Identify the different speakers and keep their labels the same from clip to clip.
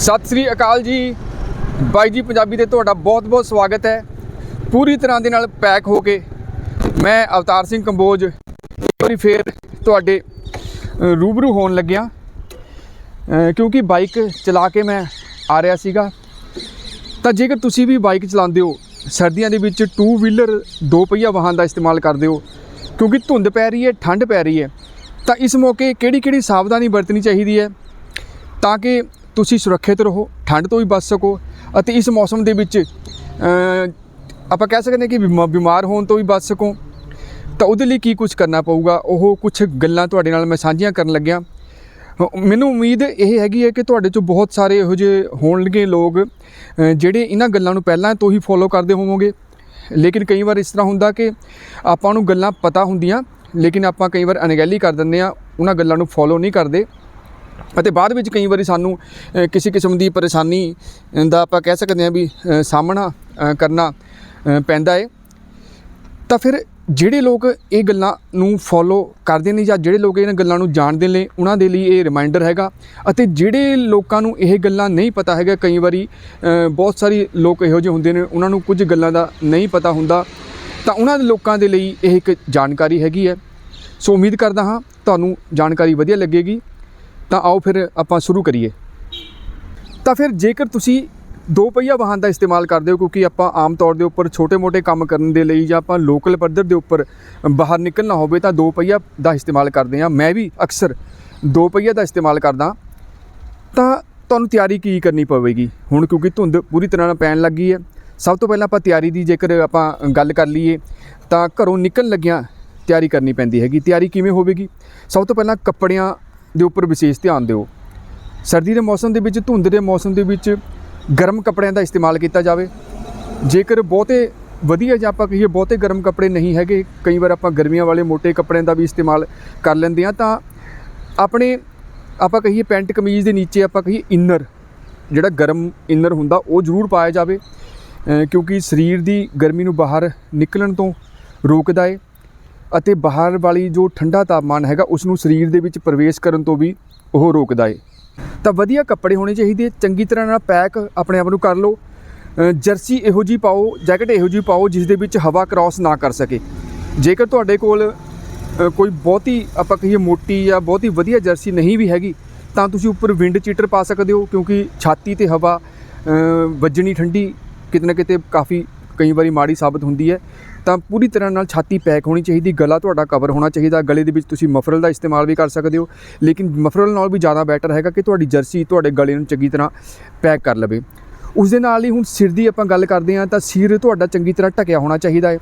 Speaker 1: ਸਤਿ ਸ੍ਰੀ ਅਕਾਲ ਜੀ। ਬਾਈ ਜੀ, ਪੰਜਾਬੀ ਤੇ ਤੁਹਾਡਾ ਬਹੁਤ-ਬਹੁਤ ਸਵਾਗਤ ਹੈ। ਪੂਰੀ ਤਰ੍ਹਾਂ ਦੇ ਨਾਲ ਪੈਕ ਹੋ ਕੇ ਮੈਂ ਅਵਤਾਰ ਸਿੰਘ ਕੰਬੋਜ ਇੱਕ ਵਾਰੀ ਫੇਰ ਤੁਹਾਡੇ ਰੂਬਰੂ ਹੋਣ ਲੱਗਿਆ। ਕਿਉਂਕਿ ਬਾਈਕ ਚਲਾ ਕੇ ਮੈਂ ਆ ਰਿਹਾ ਸੀਗਾ। ਤਾਂ ਜੇਕਰ ਤੁਸੀਂ ਵੀ ਬਾਈਕ ਚਲਾਉਂਦੇ ਹੋ, ਸਰਦੀਆਂ ਦੇ ਵਿੱਚ ਟੂ ਵੀਲਰ ਦੋ ਪਹੀਆ ਵਾਹਨ ਦਾ ਇਸਤੇਮਾਲ ਕਰਦੇ ਹੋ, ਕਿਉਂਕਿ ਧੁੰਦ ਪੈ ਰਹੀ ਹੈ, ਠੰਡ ਪੈ ਰਹੀ ਹੈ, ਤਾਂ ਇਸ ਮੌਕੇ ਕਿਹੜੀ-ਕਿਹੜੀ ਸਾਵਧਾਨੀ ਵਰਤਣੀ ਚਾਹੀਦੀ ਹੈ, ਤਾਂ ਕਿ ਤੁਸੀਂ ਸੁਰੱਖਿਅਤ ਰਹੋ ਠੰਡ ਤੋਂ ਵੀ ਬਚ ਸਕੋ ਅਤੇ ਇਸ ਮੌਸਮ ਦੇ ਵਿੱਚ ਆਪਾਂ ਕਹਿ ਸਕਦੇ ਹਾਂ ਕਿ ਬਿਮਾ- ਬਿਮਾਰ ਹੋਣ ਤੋਂ ਵੀ ਬਚ ਸਕੋ। ਤਾਂ ਉਹਦੇ ਲਈ ਕੀ ਕੁਝ ਕਰਨਾ ਪਊਗਾ? ਉਹ ਕੁਝ ਗੱਲਾਂ ਤੁਹਾਡੇ ਨਾਲ ਮੈਂ ਸਾਂਝੀਆਂ ਕਰਨ ਲੱਗਿਆ। ਅ, ਮੈਨੂੰ ਉਮੀਦ ਇਹ ਹੈਗੀ ਹੈ ਕਿ ਤੁਹਾਡੇ ਚੋਂ ਬਹੁਤ ਸਾਰੇ ਇਹੋ ਜਿਹੇ ਹੋਣਗੇ ਲੋਕ ਜਿਹੜੇ ਇਹਨਾਂ ਗੱਲਾਂ ਨੂੰ ਪਹਿਲਾਂ ਤੋਂ ਹੀ ਫੋਲੋ ਕਰਦੇ ਹੋਵੋਗੇ। ਲੇਕਿਨ ਕਈ ਵਾਰ ਇਸ ਤਰ੍ਹਾਂ ਹੁੰਦਾ ਕਿ ਆਪਾਂ ਨੂੰ ਗੱਲਾਂ ਪਤਾ ਹੁੰਦੀਆਂ ਲੇਕਿਨ ਆਪਾਂ ਕਈ ਵਾਰ ਅਣਗਹਿਲੀ ਕਰ ਦਿੰਦੇ ਆ ਉਹਨਾਂ ਗੱਲਾਂ ਨੂੰ ਫੋਲੋ ਨਹੀਂ ਕਰਦੇ। ਅਤੇ ਬਾਅਦ ਵਿੱਚ ਕਈ ਵਾਰੀ ਸਾਨੂੰ ਕਿਸੇ ਕਿਸਮ ਦੀ ਪਰੇਸ਼ਾਨੀ ਦਾ ਆਪਾਂ ਕਹਿ ਸਕਦੇ ਹਾਂ ਵੀ ਸਾਹਮਣਾ ਕਰਨਾ ਪੈਂਦਾ ਹੈ ਤਾਂ ਫਿਰ ਜਿਹੜੇ ਲੋਕ ਇਹ ਗੱਲਾਂ ਨੂੰ ਫੋਲੋ ਕਰਦੇ ਨੇ ਜਾਂ ਜਿਹੜੇ ਲੋਕ ਇਹਨਾਂ ਗੱਲਾਂ ਨੂੰ ਜਾਣਦੇ ਨੇ, ਉਹਨਾਂ ਦੇ ਲਈ ਇਹ ਰਿਮਾਈਂਡਰ ਹੈਗਾ। ਅਤੇ ਜਿਹੜੇ ਲੋਕਾਂ ਨੂੰ ਇਹ ਗੱਲਾਂ ਨਹੀਂ ਪਤਾ ਹੈਗਾ, ਕਈ ਵਾਰੀ ਬਹੁਤ ਸਾਰੇ ਲੋਕ ਇਹੋ ਜਿਹੇ ਹੁੰਦੇ ਨੇ, ਉਹਨਾਂ ਨੂੰ ਕੁਝ ਗੱਲਾਂ ਦਾ ਨਹੀਂ ਪਤਾ ਹੁੰਦਾ। ਤਾਂ ਉਹਨਾਂ ਦੇ ਲੋਕਾਂ ਦੇ ਲਈ ਇਹ ਇੱਕ ਜਾਣਕਾਰੀ ਹੈਗੀ ਹੈ। ਸੋ ਉਮੀਦ ਕਰਦਾ ਹਾਂ ਤੁਹਾਨੂੰ ਜਾਣਕਾਰੀ ਵਧੀਆ ਲੱਗੇਗੀ। ਤਾਂ ਆਓ ਫਿਰ ਆਪਾਂ ਸ਼ੁਰੂ ਕਰੀਏ। ਤਾਂ ਫਿਰ ਜੇਕਰ ਤੁਸੀਂ ਦੋ ਪਹੀਆ ਵਾਹਨ ਦਾ ਇਸਤੇਮਾਲ ਕਰਦੇ ਹੋ, ਕਿਉਂਕਿ ਆਪਾਂ ਆਮ ਤੌਰ ਦੇ ਉੱਪਰ ਛੋਟੇ-ਮੋਟੇ ਕੰਮ ਕਰਨ ਦੇ ਲਈ ਜਾਂ ਆਪਾਂ ਲੋਕਲ ਪੱਧਰ ਦੇ ਉੱਪਰ ਬਾਹਰ ਨਿਕਲਣਾ ਹੋਵੇ, ਤਾਂ ਦੋ ਪਹੀਆ ਦਾ ਇਸਤੇਮਾਲ ਕਰਦੇ ਹਾਂ। ਮੈਂ ਵੀ ਅਕਸਰ ਦੋ ਪਹੀਆ ਦਾ ਇਸਤੇਮਾਲ ਕਰਦਾ। ਤਾਂ ਤੁਹਾਨੂੰ ਤਿਆਰੀ ਕੀ ਕਰਨੀ ਪਵੇਗੀ? ਹੁਣ ਕਿਉਂਕਿ ਧੁੰਦ ਪੂਰੀ ਤਰ੍ਹਾਂ ਨਾਲ ਪੈਣ ਲੱਗੀ ਹੈ। ਸਭ ਤੋਂ ਪਹਿਲਾਂ ਆਪਾਂ ਤਿਆਰੀ ਦੀ ਜੇਕਰ ਆਪਾਂ ਗੱਲ ਕਰ ਲਈਏ, ਤਾਂ ਘਰੋਂ ਨਿਕਲਣ ਲੱਗਿਆਂ ਤਿਆਰੀ ਕਰਨੀ ਪੈਂਦੀ ਹੈਗੀ। ਤਿਆਰੀ ਕਿਵੇਂ ਹੋਵੇਗੀ? ਸਭ ਤੋਂ ਪਹਿਲਾਂ ਕੱਪੜਿਆਂ ਦੇ ਉੱਪਰ ਵਿਸ਼ੇਸ਼ ਧਿਆਨ ਦਿਓ। ਸਰਦੀ ਦੇ ਮੌਸਮ ਦੇ ਵਿੱਚ, ਧੁੰਦ ਦੇ ਮੌਸਮ ਦੇ ਵਿੱਚ ਗਰਮ ਕੱਪੜਿਆਂ ਦਾ ਇਸਤੇਮਾਲ ਕੀਤਾ ਜਾਵੇ। ਜੇਕਰ ਬਹੁਤੇ ਵਧੀਆ ਜਾਂ ਆਪਾਂ ਕਹੀਏ ਬਹੁਤੇ ਗਰਮ ਕੱਪੜੇ ਨਹੀਂ ਹੈਗੇ, ਕਈ ਵਾਰ ਆਪਾਂ ਗਰਮੀਆਂ ਵਾਲੇ ਮੋٹے ਕੱਪੜਿਆਂ ਦਾ ਵੀ ਇਸਤੇਮਾਲ ਕਰ ਲੈਂਦੇ ਆ ਤਾਂ ਆਪਣੇ ਆਪਾਂ ਕਹੀਏ ਪੈਂਟ ਕਮੀਜ਼ ਦੇ ਨੀਚੇ ਆਪਾਂ ਕਹੀਏ ਇਨਰ ਜਿਹੜਾ ਗਰਮ ਇਨਰ ਹੁੰਦਾ, ਉਹ ਜ਼ਰੂਰ ਪਾਇਆ ਜਾਵੇ। ਕਿਉਂਕਿ ਸਰੀਰ ਦੀ ਗਰਮੀ ਨੂੰ ਬਾਹਰ ਨਿਕਲਣ ਤੋਂ ਰੋਕਦਾ ਏ। ਅਤੇ ਬਾਹਰ ਵਾਲੀ ਜੋ ਠੰਡਾ ਤਾਪਮਾਨ ਹੈਗਾ ਉਸ ਨੂੰ ਸਰੀਰ ਦੇ ਵਿੱਚ ਪ੍ਰਵੇਸ਼ ਕਰਨ ਤੋਂ ਵੀ ਉਹ ਰੋਕਦਾ ਏ। ਤਾਂ ਵਧੀਆ ਕੱਪੜੇ ਹੋਣੇ ਚਾਹੀਦੇ, ਚੰਗੀ ਤਰ੍ਹਾਂ ਨਾਲ ਪੈਕ ਆਪਣੇ ਆਪ ਨੂੰ ਕਰ ਲਓ। ਜਰਸੀ ਇਹੋ ਜੀ ਪਾਓ, ਜੈਕਟ ਇਹੋ ਜੀ ਪਾਓ ਜਿਸ ਦੇ ਵਿੱਚ ਹਵਾ ਕ੍ਰਾਸ ਨਾ ਕਰ ਸਕੇ। ਜੇਕਰ ਤੁਹਾਡੇ ਕੋਲ ਕੋਈ ਬਹੁਤੀ ਆਪਾਂ ਕਹੀਏ ਮੋਟੀ ਜਾਂ ਬਹੁਤੀ ਵਧੀਆ ਜਰਸੀ ਨਹੀਂ ਵੀ ਹੈਗੀ, ਤਾਂ ਤੁਸੀਂ ਉੱਪਰ ਵਿੰਡ ਚੀਟਰ ਪਾ ਸਕਦੇ ਹੋ, ਕਿਉਂਕਿ ਛਾਤੀ ਤੇ ਹਵਾ ਵੱਜਣੀ ਠੰਡੀ ਕਿਤੇ ਨਾ ਕਿਤੇ ਕਾਫੀ ਕਈ ਵਾਰੀ ਮਾੜੀ ਸਾਬਤ ਹੁੰਦੀ ਹੈ, ਤਾਂ ਪੂਰੀ ਤਰ੍ਹਾਂ ਨਾਲ ਛਾਤੀ ਪੈਕ ਹੋਣੀ ਚਾਹੀਦੀ, ਗਲਾ ਤੁਹਾਡਾ ਕਵਰ ਹੋਣਾ ਚਾਹੀਦਾ, ਗਲੇ ਦੇ ਵਿੱਚ ਤੁਸੀਂ ਮਫਰਲ ਦਾ ਇਸਤੇਮਾਲ ਵੀ ਕਰ ਸਕਦੇ ਹੋ, ਲੇਕਿਨ ਮਫਰਲ ਨਾਲ ਵੀ ਜ਼ਿਆਦਾ ਬੈਟਰ ਹੈਗਾ ਕਿ ਤੁਹਾਡੀ ਜਰਸੀ ਤੁਹਾਡੇ ਗਲੇ ਨੂੰ ਚੰਗੀ ਤਰ੍ਹਾਂ ਪੈਕ ਕਰ ਲਵੇ। ਉਸ ਦੇ ਨਾਲ ਹੀ ਹੁਣ ਸਿਰ ਦੀ ਆਪਾਂ ਗੱਲ ਕਰਦੇ ਹਾਂ, ਤਾਂ ਸਿਰ ਤੁਹਾਡਾ ਚੰਗੀ ਤਰ੍ਹਾਂ ਢਕਿਆ ਹੋਣਾ ਚਾਹੀਦਾ ਹੈ।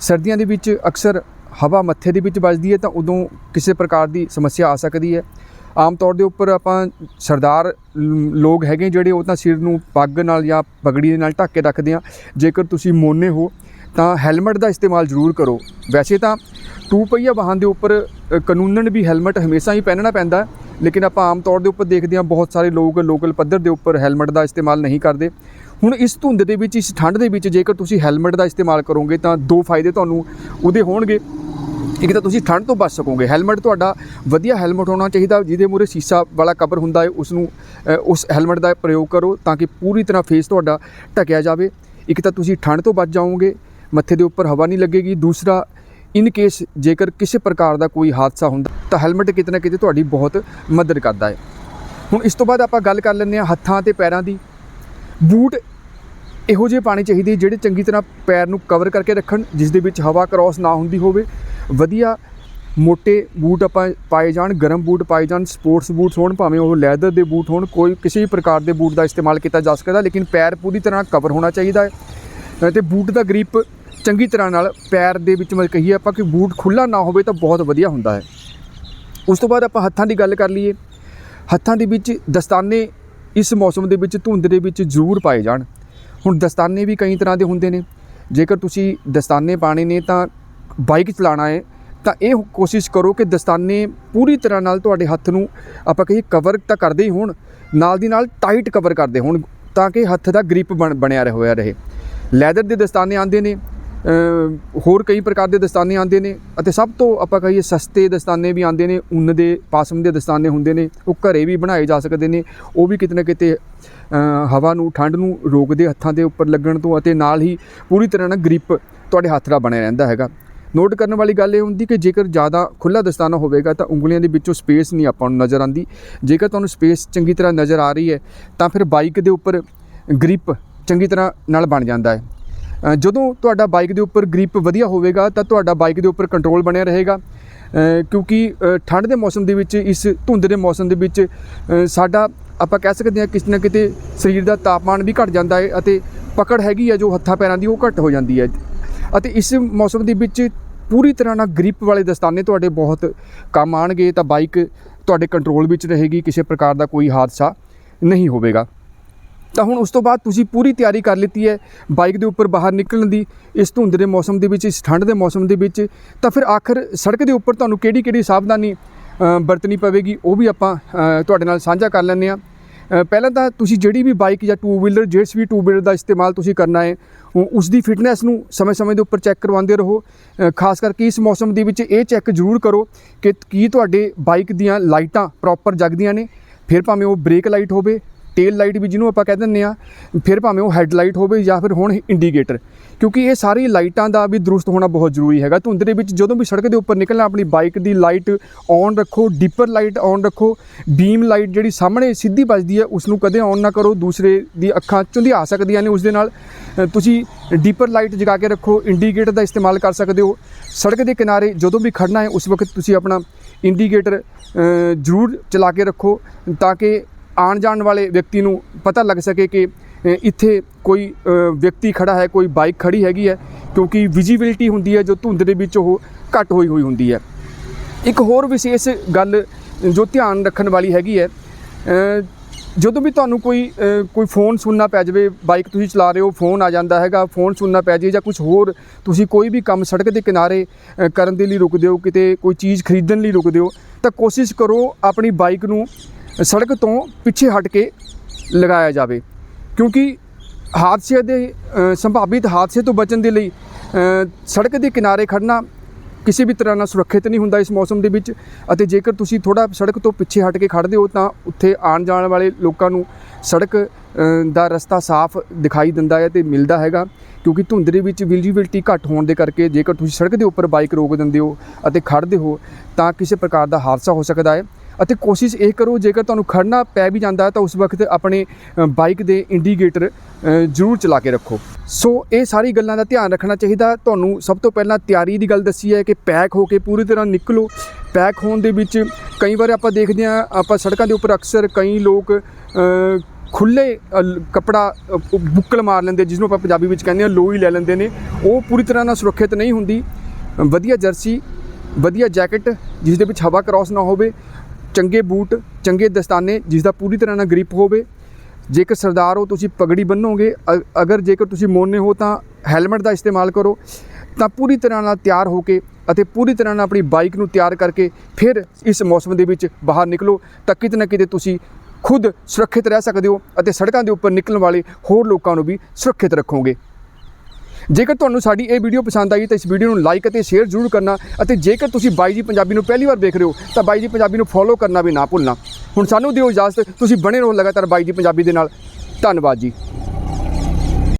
Speaker 1: ਸਰਦੀਆਂ ਦੇ ਵਿੱਚ ਅਕਸਰ ਹਵਾ ਮੱਥੇ ਦੇ ਵਿੱਚ ਵੱਜਦੀ ਹੈ, ਤਾਂ ਉਦੋਂ ਕਿਸੇ ਪ੍ਰਕਾਰ ਦੀ ਸਮੱਸਿਆ ਆ ਸਕਦੀ ਹੈ। ਆਮ ਤੌਰ ਦੇ ਉੱਪਰ ਆਪਾਂ ਸਰਦਾਰ ਲੋਕ ਹੈਗੇ ਜਿਹੜੇ ਉਹ ਤਾਂ ਸਿਰ ਨੂੰ ਪੱਗ ਨਾਲ ਜਾਂ ਪਗੜੀ ਦੇ ਨਾਲ ਢੱਕ ਕੇ ਰੱਖਦੇ ਆ। ਜੇਕਰ ਤੁਸੀਂ ਮੋਨੇ ਹੋ ਤਾਂ ਹੈਲਮਟ ਦਾ ਇਸਤੇਮਾਲ ਜ਼ਰੂਰ ਕਰੋ। ਵੈਸੇ ਤਾਂ ਟੂ ਪਹੀਆ ਵਾਹਨ ਦੇ ਉੱਪਰ ਅ, ਕਾਨੂੰਨਨ ਵੀ ਹੈਲਮਟ ਹਮੇਸ਼ਾ ਹੀ ਪਹਿਨਣਾ ਪੈਂਦਾ ਲੇਕਿਨ ਆਪਾਂ ਆਮ ਤੌਰ ਦੇ ਉੱਪਰ ਦੇਖਦੇ ਹਾਂ ਬਹੁਤ ਸਾਰੇ ਲੋਕ ਲੋਕਲ ਪੱਧਰ ਦੇ ਉੱਪਰ ਹੈਲਮਟ ਦਾ ਇਸਤੇਮਾਲ ਨਹੀਂ ਕਰਦੇ। ਹੁਣ ਇਸ ਧੁੰਦ ਦੇ ਵਿੱਚ ਇਸ ਠੰਡ ਦੇ ਵਿੱਚ ਜੇਕਰ ਤੁਸੀਂ ਹੈਲਮਟ ਦਾ ਇਸਤੇਮਾਲ ਕਰੋਗੇ ਤਾਂ ਦੋ ਫਾਇਦੇ ਤੁਹਾਨੂੰ ਉਹਦੇ ਹੋਣਗੇ। ਇੱਕ ਤਾਂ ਤੁਸੀਂ ਠੰਡ ਤੋਂ ਬਚ ਸਕੋਗੇ। ਹੈਲਮਟ ਤੁਹਾਡਾ ਵਧੀਆ ਹੈਲਮਟ ਹੋਣਾ ਚਾਹੀਦਾ, ਜਿਹਦੇ ਮੂਰੇ ਸੀਸਾ ਵਾਲਾ ਕਵਰ ਹੁੰਦਾ ਹੈ ਉਸ ਨੂੰ ਉਸ ਹੈਲਮਟ ਦਾ ਪ੍ਰਯੋਗ ਕਰੋ ਤਾਂ ਕਿ ਪੂਰੀ ਤਰ੍ਹਾਂ ਫੇਸ ਤੁਹਾਡਾ ਢਕਿਆ ਜਾਵੇ। ਇੱਕ ਤਾਂ ਤੁਸੀਂ ਠੰਡ ਤੋਂ ਬਚ ਜਾਓਗੇ, ਮੱਥੇ ਦੇ ਉੱਪਰ ਹਵਾ ਨਹੀਂ ਲੱਗੇਗੀ। ਦੂਸਰਾ ਇਨ ਕੇਸ ਜੇਕਰ ਕਿਸੇ ਪ੍ਰਕਾਰ ਦਾ ਕੋਈ ਹਾਦਸਾ ਹੁੰਦਾ, ਤਾਂ ਹੈਲਮਟ ਕਿਤੇ ਨਾ ਕਿਤੇ ਤੁਹਾਡੀ ਬਹੁਤ ਮਦਦ ਕਰਦਾ ਹੈ। ਹੁਣ ਇਸ ਤੋਂ ਬਾਅਦ ਆਪਾਂ ਗੱਲ ਕਰ ਲੈਂਦੇ ਹਾਂ ਹੱਥਾਂ ਤੇ ਪੈਰਾਂ ਦੀ। ਬੂਟ ਇਹੋ ਜਿਹੇ ਪਾਣੀ ਚਾਹੀਦੇ ਜਿਹੜੇ ਚੰਗੀ ਤਰ੍ਹਾਂ ਪੈਰ ਨੂੰ ਕਵਰ ਕਰਕੇ ਰੱਖਣ, ਜਿਸ ਦੇ ਵਿੱਚ ਹਵਾ ਕ੍ਰਾਸ ਨਾ ਹੁੰਦੀ ਹੋਵੇ। ਵਧੀਆ ਮੋٹے ਬੂਟ ਆਪਾਂ ਪਾਏ ਜਾਣ, ਗਰਮ ਬੂਟ ਪਾਏ ਜਾਣ ਸਪੋਰਟਸ ਬੂਟਸ ਹੋਣ, ਭਾਵੇਂ ਉਹ ਲੈਦਰ ਦੇ ਬੂਟ ਹੋਣ, ਕੋਈ ਕਿਸੇ ਵੀ ਪ੍ਰਕਾਰ ਦੇ ਬੂਟ ਦਾ ਇਸਤੇਮਾਲ ਕੀਤਾ ਜਾ ਸਕਦਾ, ਲੇਕਿਨ ਪੈਰ ਪੂਰੀ ਤਰ੍ਹਾਂ ਕਵਰ ਹੋਣਾ ਚਾਹੀਦਾ ਹੈ। ਤੇ ਬੂਟ ਦਾ ਗ੍ਰਿਪ ਚੰਗੀ ਤਰ੍ਹਾਂ ਨਾਲ ਪੈਰ ਦੇ ਵਿੱਚ ਮਤਲਬ ਕਹੀਏ ਆਪਾਂ ਕਿ ਬੂਟ ਖੁੱਲਾ ਨਾ ਹੋਵੇ ਤਾਂ ਬਹੁਤ ਵਧੀਆ ਹੁੰਦਾ ਹੈ। ਉਸ ਤੋਂ ਬਾਅਦ ਆਪਾਂ ਹੱਥਾਂ ਦੀ ਗੱਲ ਕਰ ਲਈਏ। ਹੱਥਾਂ ਦੇ ਵਿੱਚ ਦਸਤਾਨੇ ਇਸ ਮੌਸਮ ਦੇ ਵਿੱਚ ਧੁੰਦ ਦੇ ਵਿੱਚ ਜ਼ਰੂਰ ਪਾਏ ਜਾਣ। ਹੁਣ ਦਸਤਾਨੇ ਵੀ ਕਈ ਤਰ੍ਹਾਂ ਦੇ ਹੁੰਦੇ ਨੇ। ਜੇਕਰ ਤੁਸੀਂ ਦਸਤਾਨੇ ਪਾਣੇ ਨੇ ਤਾਂ ਬਾਈਕ ਚਲਾਣਾ ਹੈ, ਤਾਂ ਇਹ ਕੋਸ਼ਿਸ਼ ਕਰੋ ਕਿ ਦਸਤਾਨੇ ਪੂਰੀ ਤਰ੍ਹਾਂ ਨਾਲ ਤੁਹਾਡੇ ਹੱਥ ਨੂੰ ਆਪਾਂ ਕਹੀਏ ਕਵਰ ਤਾਂ ਕਰਦੇ ਹੀ ਹੋਣ, ਨਾਲ ਦੀ ਨਾਲ ਟਾਈਟ ਕਵਰ ਕਰਦੇ ਹੋਣ, ਤਾਂ ਕਿ ਹੱਥ ਦਾ ਗ੍ਰਿਪ ਬਣ, ਬਣਿਆ ਰਹੇ, ਹੋਇਆ ਰਹੇ। ਲੈਦਰ ਦੇ ਦਸਤਾਨੇ ਆਉਂਦੇ ਨੇ ਹੋਰ ਕਈ ਪ੍ਰਕਾਰ ਦੇ ਦਸਤਾਨੇ ਆਉਂਦੇ ਨੇ, ਅਤੇ ਸਭ ਤੋਂ ਆਪਾਂ ਕਹੀਏ ਸਸਤੇ ਦਸਤਾਨੇ ਵੀ ਆਉਂਦੇ ਨੇ, ਉੱਨ ਦੇ, ਪਾਸਮ ਦੇ ਦਸਤਾਨੇ ਹੁੰਦੇ ਨੇ, ਉਹ ਘਰੇ ਵੀ ਬਣਾਏ ਜਾ ਸਕਦੇ ਨੇ, ਉਹ ਵੀ ਕਿਤੇ ਨਾ ਕਿਤੇ ਹਵਾ ਨੂੰ, ਠੰਡ ਨੂੰ ਰੋਕਦੇ ਹੱਥਾਂ ਦੇ ਉੱਪਰ ਲੱਗਣ ਤੋਂ, ਅਤੇ ਨਾਲ ਹੀ ਪੂਰੀ ਤਰ੍ਹਾਂ ਨਾਲ ਗ੍ਰਿਪ ਤੁਹਾਡੇ ਹੱਥ ਦਾ ਬਣਿਆ ਰਹਿੰਦਾ ਹੈਗਾ। ਨੋਟ ਕਰਨ ਵਾਲੀ ਗੱਲ ਇਹ ਹੁੰਦੀ ਕਿ ਜੇਕਰ ਜ਼ਿਆਦਾ ਖੁੱਲਾ ਦਸਤਾਨਾ ਹੋਵੇਗਾ ਤਾਂ ਉਂਗਲੀਆਂ ਦੇ ਵਿੱਚੋਂ ਸਪੇਸ ਨਹੀਂ ਆਪਾਂ ਨੂੰ ਨਜ਼ਰ ਆਉਂਦੀ। ਜੇਕਰ ਤੁਹਾਨੂੰ ਸਪੇਸ ਚੰਗੀ ਤਰ੍ਹਾਂ ਨਜ਼ਰ ਆ ਰਹੀ ਹੈ, ਤਾਂ ਫਿਰ ਬਾਈਕ ਦੇ ਉੱਪਰ ਗ੍ਰਿਪ ਚੰਗੀ ਤਰ੍ਹਾਂ ਨਾਲ ਬਣ ਜਾਂਦਾ ਹੈ। ਜਦੋਂ ਤੁਹਾਡਾ ਬਾਈਕ ਦੇ ਉੱਪਰ ਗ੍ਰਿਪ ਵਧੀਆ ਹੋਵੇਗਾ, ਤਾਂ ਤੁਹਾਡਾ ਬਾਈਕ ਦੇ ਉੱਪਰ ਕੰਟਰੋਲ ਬਣਿਆ ਰਹੇਗਾ। ਕਿਉਂਕਿ ਠੰਡ ਦੇ ਮੌਸਮ ਦੇ ਵਿੱਚ, ਇਸ ਧੁੰਦ ਦੇ ਮੌਸਮ ਦੇ ਵਿੱਚ ਸਾਡਾ ਆਪਾਂ ਕਹਿ ਸਕਦੇ ਹਾਂ ਕਿਸੇ ਨਾ ਕਿਤੇ ਸਰੀਰ ਦਾ ਤਾਪਮਾਨ ਵੀ ਘਟ ਜਾਂਦਾ ਹੈ ਅਤੇ ਪਕੜ ਹੈਗੀ ਹੈ ਜੋ ਹੱਥਾਂ ਪੈਰਾਂ ਦੀ ਉਹ ਘਟ ਹੋ ਜਾਂਦੀ ਹੈ। ਅਤੇ ਇਸ ਮੌਸਮ ਦੇ ਵਿੱਚ ਪੂਰੀ ਤਰ੍ਹਾਂ ਨਾਲ ਗ੍ਰਿਪ ਵਾਲੇ ਦਸਤਾਨੇ ਤੁਹਾਡੇ ਬਹੁਤ ਕੰਮ ਆਣਗੇ ਤਾਂ ਬਾਈਕ ਤੁਹਾਡੇ ਕੰਟਰੋਲ ਵਿੱਚ ਰਹੇਗੀ, ਕਿਸੇ ਪ੍ਰਕਾਰ ਦਾ ਕੋਈ ਹਾਦਸਾ ਨਹੀਂ ਹੋਵੇਗਾ। ਤਾਂ ਹੁਣ ਉਸ ਤੋਂ ਬਾਅਦ ਤੁਸੀਂ ਪੂਰੀ ਤਿਆਰੀ ਕਰ ਲਿੱਤੀ ਹੈ ਬਾਈਕ ਦੇ ਉੱਪਰ ਬਾਹਰ ਨਿਕਲਣ ਦੀ, ਇਸ ਧੁੰਦ ਦੇ ਮੌਸਮ ਦੇ ਵਿੱਚ, ਇਸ ਠੰਡ ਦੇ ਮੌਸਮ ਦੇ ਵਿੱਚ, ਤਾਂ ਫਿਰ ਆਖਰ ਸੜਕ ਦੇ ਉੱਪਰ ਤੁਹਾਨੂੰ ਕਿਹੜੀ ਕਿਹੜੀ ਸਾਵਧਾਨੀ ਵਰਤਣੀ ਪਵੇਗੀ, ਉਹ ਵੀ ਆਪਾਂ ਤੁਹਾਡੇ ਨਾਲ ਸਾਂਝਾ ਕਰ ਲੈਂਦੇ ਹਾਂ। ਪਹਿਲਾਂ ਤਾਂ ਤੁਸੀਂ ਜਿਹੜੀ ਵੀ ਬਾਈਕ ਜਾਂ ਟੂ ਵੀਲਰ ਜਿਸ ਵੀ ਟੂ ਵੀਲਰ ਦਾ ਇਸਤੇਮਾਲ ਤੁਸੀਂ ਕਰਨਾ ਹੈ, ਉਹ- ਉਸ ਦੀ ਫਿਟਨੈਸ ਨੂੰ ਸਮੇਂ-ਸਮੇਂ ਦੇ ਉੱਪਰ ਚੈੱਕ ਕਰਵਾਉਂਦੇ ਰਹੋ। ਖਾਸ ਕਰਕੇ ਇਸ ਮੌਸਮ ਦੇ ਵਿੱਚ ਇਹ ਚੈੱਕ ਜ਼ਰੂਰ ਕਰੋ ਕਿ ਕੀ ਤੁਹਾਡੇ ਬਾਈਕ ਦੀਆਂ ਲਾਈਟਾਂ ਪ੍ਰੋਪਰ ਜਗਦੀਆਂ ਨੇ। ਫਿਰ ਭਾਵੇਂ ਉਹ ਬ੍ਰੇਕ ਲਾਈਟ ਹੋਵੇ ਟੇਲ ਲਾਈਟ ਵੀ ਜਿਹਨੂੰ ਆਪਾਂ ਕਹਿ ਦਿੰਦੇ ਆ ਫਿਰ ਭਾਵੇਂ ਉਹ ਹੈੱਡ ਲਾਈਟ ਹੋਵੇ ਜਾਂ ਫਿਰ ਹੁਣ ਇੰਡੀਕੇਟਰ। ਕਿਉਂਕਿ ਇਹ ਸਾਰੀ ਲਾਈਟਾਂ ਦਾ ਵੀ ਦਰੁਸਤ ਹੋਣਾ ਬਹੁਤ ਜ਼ਰੂਰੀ ਹੈਗਾ। ਧੁੰਦ ਦੇ ਵਿੱਚ ਜਦੋਂ ਵੀ ਸੜਕ ਦੇ ਉੱਪਰ ਨਿਕਲਣਾ, ਆਪਣੀ ਬਾਈਕ ਦੀ ਲਾਈਟ ਔਨ ਰੱਖੋ, ਡੀਪਰ ਲਾਈਟ ਔਨ ਰੱਖੋ, ਬੀਮ ਲਾਈਟ ਜਿਹੜੀ ਸਾਹਮਣੇ ਸਿੱਧੀ ਵੱਜਦੀ ਹੈ ਉਸ ਨੂੰ ਕਦੇ ਔਨ ਨਾ ਕਰੋ, ਦੂਸਰੇ ਦੀ ਅੱਖਾਂ ਚੁੰਧਿਆ ਸਕਦੀਆਂ ਨੇ ਉਸ ਦੇ ਨਾਲ। ਤੁਸੀਂ ਡੀਪਰ ਲਾਈਟ ਜਗਾ ਕੇ ਰੱਖੋ, ਇੰਡੀਕੇਟਰ ਦਾ ਇਸਤੇਮਾਲ ਕਰ ਸਕਦੇ ਹੋ। ਸੜਕ ਦੇ ਕਿਨਾਰੇ ਜਦੋਂ ਵੀ ਖੜਨਾ ਹੈ, ਉਸ ਵਕਤ ਤੁਸੀਂ ਆਪਣਾ ਇੰਡੀਕੇਟਰ ਜ਼ਰੂਰ ਚਲਾ ਕੇ ਰੱਖੋ, ਤਾਂ ਕਿ ਆਉਣ ਜਾਣ ਵਾਲੇ ਵਿਅਕਤੀ ਨੂੰ ਪਤਾ ਲੱਗ ਸਕੇ ਕਿ ਇੱਥੇ ਕੋਈ ਵਿਅਕਤੀ ਖੜਾ ਹੈ, ਕੋਈ ਬਾਈਕ ਖੜੀ ਹੈਗੀ ਹੈ, ਕਿਉਂਕਿ ਵਿਜ਼ਿਬਿਲਟੀ ਹੁੰਦੀ ਹੈ, ਜੋ ਧੁੰਦ ਦੇ ਵਿੱਚ ਉਹ ਘੱਟ ਹੋਈ ਹੋਈ ਹੁੰਦੀ ਹੈ। ਇੱਕ ਹੋਰ ਵਿਸ਼ੇਸ਼ ਗੱਲ ਜੋ ਧਿਆਨ ਰੱਖਣ ਵਾਲੀ ਹੈਗੀ ਹੈ ਜਦੋਂ ਵੀ ਤੁਹਾਨੂੰ ਕੋਈ ਕੋਈ ਫੋਨ ਸੁਣਨਾ ਪੈ ਜਾਵੇ, ਬਾਈਕ ਤੁਸੀਂ ਚਲਾ ਰਹੇ ਹੋ ਫੋਨ ਆ ਜਾਂਦਾ ਹੈਗਾ ਫੋਨ ਸੁਣਨਾ ਪੈ ਜਾਵੇ ਜਾਂ ਕੁਝ ਹੋਰ, ਤੁਸੀਂ ਕੋਈ ਵੀ ਕੰਮ ਸੜਕ ਦੇ ਕਿਨਾਰੇ ਕਰਨ ਦੇ ਲਈ ਰੁਕਦੇ ਹੋ, ਕਿਤੇ ਕੋਈ ਚੀਜ਼ ਖਰੀਦਣ ਲਈ ਰੁਕਦੇ ਹੋ, ਤਾਂ ਕੋਸ਼ਿਸ਼ ਕਰੋ ਆਪਣੀ ਬਾਈਕ ਨੂੰ ਸੜਕ ਤੋਂ ਪਿੱਛੇ ਹਟ ਕੇ ਲਗਾਇਆ ਜਾਵੇ। ਕਿਉਂਕਿ ਹਾਦਸੇ ਦੇ ਸੰਭਾਵਿਤ ਹਾਦਸੇ ਤੋਂ ਬਚਣ ਦੇ ਲਈ ਸੜਕ ਦੇ ਕਿਨਾਰੇ ਖੜਨਾ ਕਿਸੇ ਵੀ ਤਰ੍ਹਾਂ ਨਾਲ ਸੁਰੱਖਿਅਤ ਨਹੀਂ ਹੁੰਦਾ ਇਸ ਮੌਸਮ ਦੇ ਵਿੱਚ। ਅਤੇ ਜੇਕਰ ਤੁਸੀਂ ਥੋੜਾ ਸੜਕ ਤੋਂ ਪਿੱਛੇ ਹਟ ਕੇ ਖੜਦੇ ਹੋ, ਤਾਂ ਉੱਥੇ ਆਉਣ ਜਾਣ ਵਾਲੇ ਲੋਕਾਂ ਨੂੰ ਸੜਕ ਦਾ ਰਸਤਾ ਸਾਫ਼ ਦਿਖਾਈ ਦਿੰਦਾ ਹੈ ਤੇ ਮਿਲਦਾ ਹੈਗਾ। ਕਿਉਂਕਿ ਧੁੰਦ ਦੇ ਵਿੱਚ ਵਿਜੀਬਿਲਟੀ ਘੱਟ ਹੋਣ ਦੇ ਕਰਕੇ ਜੇਕਰ ਤੁਸੀਂ ਸੜਕ ਦੇ ਉੱਪਰ ਬਾਈਕ ਰੋਕ ਦਿੰਦੇ ਹੋ ਅਤੇ ਖੜਦੇ ਹੋ, ਤਾਂ ਕਿਸੇ ਪ੍ਰਕਾਰ ਦਾ ਹਾਦਸਾ ਹੋ ਸਕਦਾ ਹੈ। ਅਤੇ ਕੋਸ਼ਿਸ਼ ਇਹ ਕਰੋ ਜੇਕਰ ਤੁਹਾਨੂੰ ਖੜਨਾ ਪੈ ਵੀ ਜਾਂਦਾ ਹੈ ਤਾਂ ਉਸ ਵਕਤ ਆਪਣੇ ਬਾਈਕ ਦੇ ਇੰਡੀਕੇਟਰ ਜ਼ਰੂਰ ਚਲਾ ਕੇ ਰੱਖੋ। ਸੋ ਇਹ ਸਾਰੀ ਗੱਲਾਂ ਦਾ ਧਿਆਨ ਰੱਖਣਾ ਚਾਹੀਦਾ। ਤੁਹਾਨੂੰ ਸਭ ਤੋਂ ਪਹਿਲਾਂ ਤਿਆਰੀ ਦੀ ਗੱਲ ਦੱਸੀ ਹੈ ਕਿ ਪੈਕ ਹੋ ਕੇ ਪੂਰੀ ਤਰ੍ਹਾਂ ਨਿਕਲੋ। ਪੈਕ ਹੋਣ ਦੇ ਵਿੱਚ ਕਈ ਵਾਰ ਆਪਾਂ ਦੇਖਦੇ ਹਾਂ ਆਪਾਂ ਸੜਕਾਂ ਦੇ ਉੱਪਰ ਅਕਸਰ ਕਈ ਲੋਕ ਅ, ਖੁੱਲੇ ਕਪੜਾ ਬੁੱਕਲ ਮਾਰ ਲੈਂਦੇ ਜਿਸ ਨੂੰ ਆਪਾਂ ਪੰਜਾਬੀ ਵਿੱਚ ਕਹਿੰਦੇ ਹਾਂ ਲੋਈ ਲੈ ਲੈਂਦੇ ਨੇ। ਉਹ ਪੂਰੀ ਤਰ੍ਹਾਂ ਨਾਲ ਸੁਰੱਖਿਅਤ ਨਹੀਂ ਹੁੰਦੀ। ਵਧੀਆ ਜਰਸੀ ਵਧੀਆ ਜੈਕਟ ਜਿਸ ਦੇ ਵਿੱਚ ਹਵਾ ਕ੍ਰਾਸ ਨਾ ਹੋਵੇ। ਚੰਗੇ ਬੂਟ, ਚੰਗੇ ਦਸਤਾਨੇ ਜਿਸ ਦਾ ਪੂਰੀ ਤਰ੍ਹਾਂ ਨਾਲ ਗ੍ਰਿਪ ਹੋਵੇ। ਜੇਕਰ ਸਰਦਾਰ ਹੋ, ਤੁਸੀਂ ਪਗੜੀ ਬੰਨੋਗੇ। ਅ- ਅਗਰ ਜੇਕਰ ਤੁਸੀਂ ਮੋਨੇ ਹੋ, ਤਾਂ ਹੈਲਮਟ ਦਾ ਇਸਤੇਮਾਲ ਕਰੋ। ਤਾਂ ਪੂਰੀ ਤਰ੍ਹਾਂ ਨਾਲ ਤਿਆਰ ਹੋ ਕੇ ਅਤੇ ਪੂਰੀ ਤਰ੍ਹਾਂ ਨਾਲ ਆਪਣੀ ਬਾਈਕ ਨੂੰ ਤਿਆਰ ਕਰਕੇ ਫਿਰ ਇਸ ਮੌਸਮ ਦੇ ਵਿੱਚ ਬਾਹਰ ਨਿਕਲੋ, ਤਾਂ ਕਿਤੇ ਨਾ ਕਿਤੇ ਤੁਸੀਂ ਖੁਦ ਸੁਰੱਖਿਅਤ ਰਹਿ ਸਕਦੇ ਹੋ ਅਤੇ ਸੜਕਾਂ ਦੇ ਉੱਪਰ ਨਿਕਲਣ ਵਾਲੇ ਹੋਰ ਲੋਕਾਂ ਨੂੰ ਵੀ ਸੁਰੱਖਿਅਤ ਰੱਖੋਗੇ। ਜੇਕਰ ਤੁਹਾਨੂੰ ਸਾਡੀ ਇਹ ਵੀਡੀਓ ਪਸੰਦ ਆਈ ਤਾਂ ਇਸ ਵੀਡੀਓ ਨੂੰ ਲਾਈਕ ਅਤੇ ਸ਼ੇਅਰ ਜ਼ਰੂਰ ਕਰਨਾ ਅਤੇ ਜੇਕਰ ਤੁਸੀਂ ਬਾਈ ਜੀ ਪੰਜਾਬੀ ਨੂੰ ਪਹਿਲੀ ਵਾਰ ਦੇਖ ਰਹੇ ਹੋ ਤਾਂ ਬਾਈ ਜੀ ਪੰਜਾਬੀ ਨੂੰ ਫੋਲੋ ਕਰਨਾ ਵੀ ਨਾ ਭੁੱਲਣਾ। ਹੁਣ ਸਾਨੂੰ ਦਿਓ ਇਜਾਜ਼ਤ, ਤੁਸੀਂ ਬਣੇ ਰਹੋ ਲਗਾਤਾਰ ਬਾਈ ਜੀ ਪੰਜਾਬੀ ਦੇ ਨਾਲ। ਧੰਨਵਾਦ ਜੀ।